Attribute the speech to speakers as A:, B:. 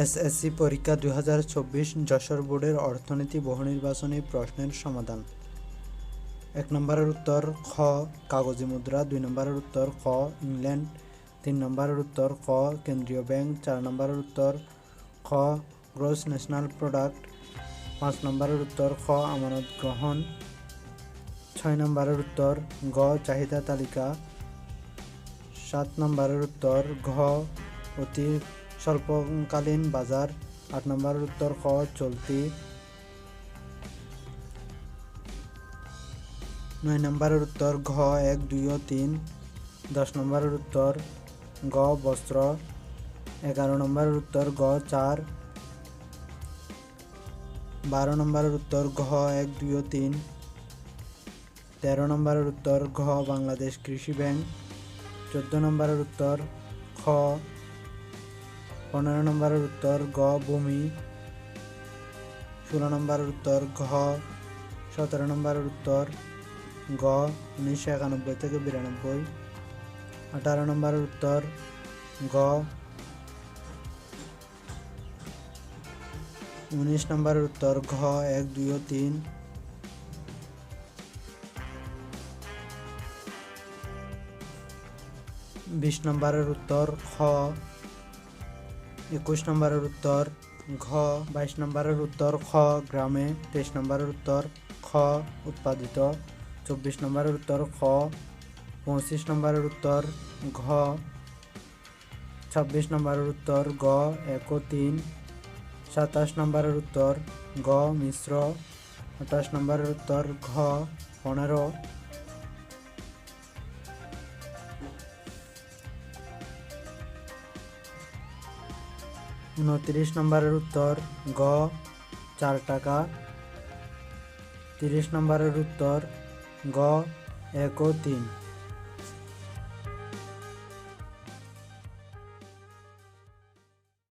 A: SSC পরীক্ষা দুই হাজার চব্বিশ যশোর বোর্ডের অর্থনীতি বহুনির্বাচনী প্রশ্নের সমাধান। এক নম্বরের উত্তর খ, কাগজি মুদ্রা। দুই নম্বরের উত্তর খ, ইংল্যান্ড। তিন নম্বরের উত্তর খ, কেন্দ্রীয় ব্যাংক। চার নম্বরের উত্তর খ গ্রোস ন্যাশনাল প্রোডাক্ট। পাঁচ নম্বরের উত্তর খ, আমানত গ্রহণ। ছয় নম্বরের উত্তর গ, চাহিদা তালিকা। সাত নম্বরের উত্তর ঘ, অতি স্বল্পকালীন বাজার আট নম্বরের উত্তর খ চলতি। নয় নম্বরের উত্তর ঘ এক, দুই ও তিন। দশ নম্বরের উত্তর গ বস্ত্র। এগারো নম্বরের উত্তর গ চার। বারো নম্বরের উত্তর ঘ এক, দুই ও তিন। তেরো নম্বরের উত্তর ঘ বাংলাদেশ কৃষি ব্যাংক। চোদ্দ নম্বরের উত্তর খ পনেরো নম্বরের উত্তর গ, ভূমি। ষোলো নম্বরের উত্তর ঘ। সতেরো নম্বরের উত্তর গ, উনিশশো একানব্বই থেকে বিরানব্বই। আঠারো নম্বরের উত্তর গ, উনিশ নম্বরের উত্তর ঘ, এক, দুই ও তিন। বিশ নম্বরের উত্তর খ। একুশ নম্বরের উত্তর ঘ, বাইশ নম্বরের উত্তর খ গ্রামে, তেইশ নম্বরের উত্তর খ উৎপাদিত, চব্বিশ নম্বরের উত্তর খ, পঁচিশ নম্বরের উত্তর ঘ, ছাব্বিশ নম্বরের উত্তর গ, এক তিন, সাতাশ নম্বরের উত্তর গ মিশ্র, আঠাশ নম্বরের উত্তর ঘ, পনেরো উনত্রিশ নম্বরের উত্তর গ চার টাকা। তিরিশ নম্বরের উত্তর গ এক তিন।